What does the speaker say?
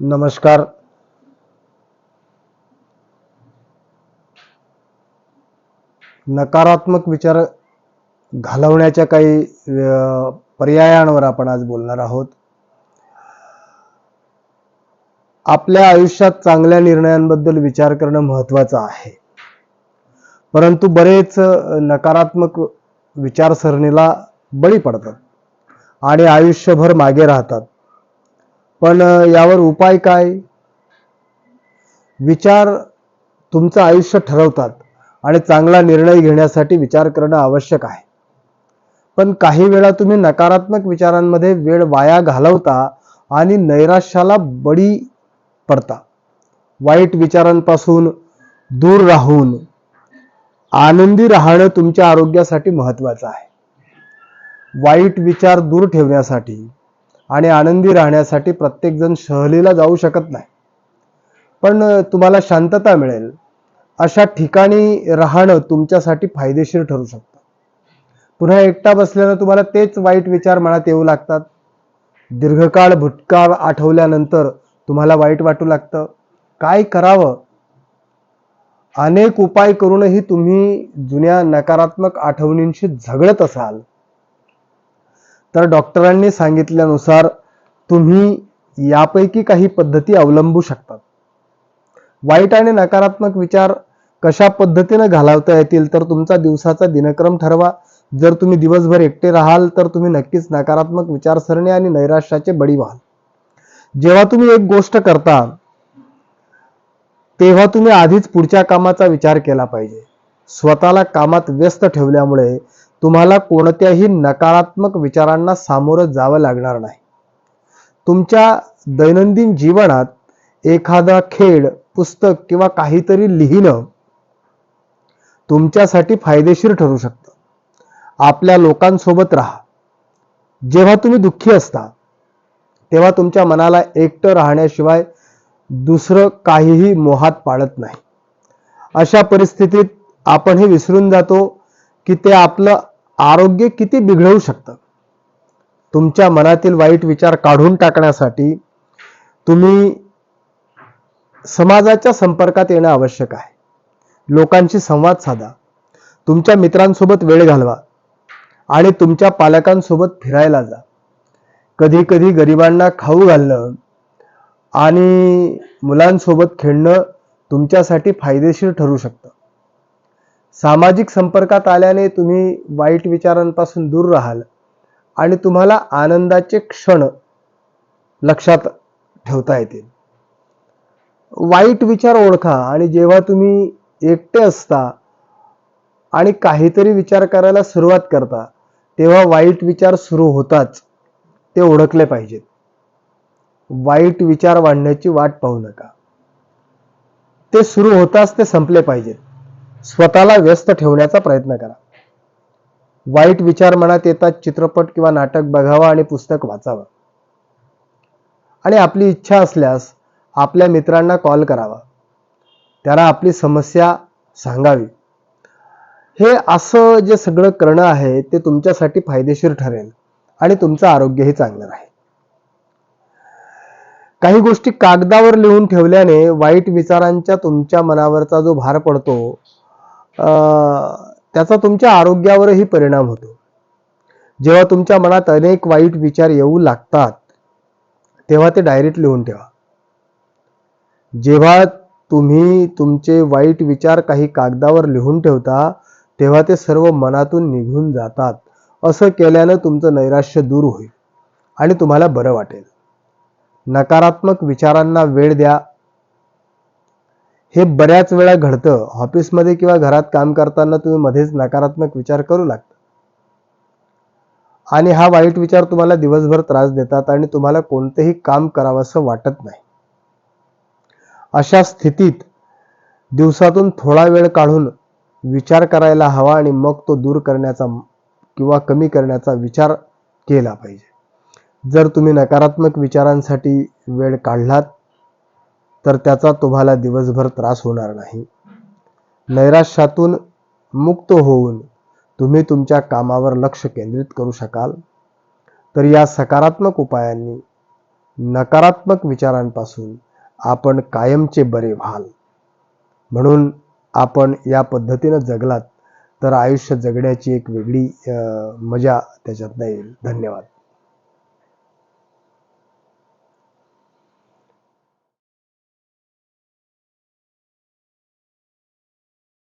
नमस्कार. नकारात्मक विचार घालवण्याच्या काही पर्यायांवर आपण आज बोलणार आहोत. आपल्या आयुष्यात चांगल्या निर्णयांबद्दल विचार करणं महत्वाचं आहे. परंतु बरेच नकारात्मक विचारसरणीला बळी पडतात आणि आयुष्यभर मागे राहतात. पण यावर उपाय काय? विचार तुमचं आयुष्य ठरवतात आणि चांगला निर्णय घेण्यासाठी विचार करणं आवश्यक आहे. पण काही वेळा तुम्ही नकारात्मक विचारांमध्ये वेळ वाया घालवता आणि नैराश्याला बळी पडता. वाईट विचारांपासून दूर राहून आनंदी राहणं तुमच्या आरोग्यासाठी महत्वाचं आहे. वाईट विचार दूर ठेवण्यासाठी आणि आनंदी राहण्यासाठी प्रत्येकजण सहलीला जाऊ शकत नाही. पण तुम्हाला शांतता मिळेल. अशा ठिकाणी राहणं तुमच्यासाठी फायदेशीर ठरू शकतं. पुन्हा एकटा बसल्यानं तुम्हाला तेच वाईट विचार मनात येऊ लागतात. दीर्घकाळ भूतकाळ आठवल्यानंतर तुम्हाला वाईट वाटू लागतं. काय करावं? अनेक उपाय करूनही तुम्ही जुन्या नकारात्मक आठवणींशी झगडत असाल. तर डॉक्टरांनी सांगितल्यानुसार तुम्ही यापैकी काही पद्धती अवलंबू शकतात. वाईट आणि नकारात्मक विचार कशा पद्धतीनं घालवता येतील तर तुमचा दिवसाचा दिनक्रम ठरवा. जर तुम्ही दिवसभर एकटे राहाल तर तुम्ही नक्कीच नकारात्मक विचारसरणी आणि नैराश्याचे बळी व्हाल. जेव्हा तुम्ही एक गोष्ट करता तेव्हा तुम्ही आधीच पुढच्या कामाचा विचार केला पाहिजे. स्वतःला कामात व्यस्त ठेवल्यामुळे तुम्हाला कोणत्याही नकारात्मक विचारांना सामोरं जावं लागणार नाही. तुमच्या दैनंदिन जीवनात एखादा खेळ पुस्तक किंवा काहीतरी लिहिणं तुमच्यासाठी फायदेशीर ठरू शकतं. आपल्या लोकांसोबत राहा. जेव्हा तुम्ही दुःखी असता तेव्हा तुमच्या मनाला एकटं राहण्याशिवाय दुसरं काहीही मोहात पाळत नाही. अशा परिस्थितीत आपण हे विसरून जातो की ते आपलं आरोग्य किती बिघडवू शकतं? तुमच्या मनातील वाईट विचार काढून टाकण्यासाठी तुम्ही समाजाच्या संपर्कात येणं आवश्यक आहे. लोकांशी संवाद साधा. तुमच्या मित्रांसोबत वेळ घालवा. आणि तुमच्या पालकांसोबत फिरायला जा. कधी कधी गरिबांना खाऊ घालणं आणि मुलांसोबत खेळणं तुमच्यासाठी फायदेशीर ठरू शकतं. सामाजिक संपर्कात आल्याने तुम्ही वाईट विचारांपासून दूर राहाल आणि तुम्हाला आनंदाचे क्षण लक्षात ठेवता येतील. वाईट विचार ओळखा आणि जेव्हा तुम्ही एकटे असता आणि काहीतरी विचार करायला सुरुवात करता तेव्हा वाईट विचार सुरू होताच ते ओळखले पाहिजेत. वाईट विचार वाढण्याची वाट पाहू नका. ते सुरू होताच ते संपले पाहिजेत. स्वतःला व्यस्त ठेवण्याचा प्रयत्न करा. वाईट विचार मनात येतात चित्रपट किंवा नाटक बघावा आणि पुस्तक वाचावं. आणि आपली इच्छा असल्यास आपल्या मित्रांना कॉल करावा. त्यांना आपली समस्या सांगावी. हे असं जे सगळं करणं आहे ते तुमच्यासाठी फायदेशीर ठरेल आणि तुमचं आरोग्यही चांगलं राहील. काही गोष्टी कागदावर लिहून ठेवल्याने वाईट विचारांच्या तुमच्या मनावरचा जो भार पडतो त्याचा तुमच्या आरोग्यावरही परिणाम होतो. जेव्हा तुमच्या मनात अनेक वाईट विचार येऊ लागतात तेव्हा ते डायरीत लिहून ठेवा. जेव्हा तुम्ही तुमचे वाईट विचार काही कागदावर लिहून ठेवता तेव्हा ते सर्व मनातून निघून जातात. असं केल्यानं तुमचं नैराश्य दूर होईल आणि तुम्हाला बरं वाटेल. नकारात्मक विचारांना वेळ द्या हे बऱ्याच वेळा घडतं. ऑफिसमध्ये किंवा घरात काम करताना तुम्ही मध्येच नकारात्मक विचार करू लागता. आणि हा वाईट विचार तुम्हाला दिवसभर त्रास देतात आणि तुम्हाला कोणतेही काम करावंसं वाटत नाही. अशा स्थितीत दिवसातून थोडा वेळ काढून विचार करायला हवा आणि मग तो दूर करण्याचा किंवा कमी करण्याचा विचार केला पाहिजे. जर तुम्ही नकारात्मक विचारांसाठी वेळ काढलात तर त्याचा तुम्हाला दिवसभर त्रास होणार नाही. नैराश्यातून मुक्त होऊन तुम्ही तुमच्या कामावर लक्ष केंद्रित करू शकाल. तर या सकारात्मक उपायांनी नकारात्मक विचारांपासून आपण कायमचे बरे व्हाल. म्हणून आपण या पद्धतीनं जगलात तर आयुष्य जगण्याची एक वेगळी मजा त्याच्यातनं येईल. धन्यवाद.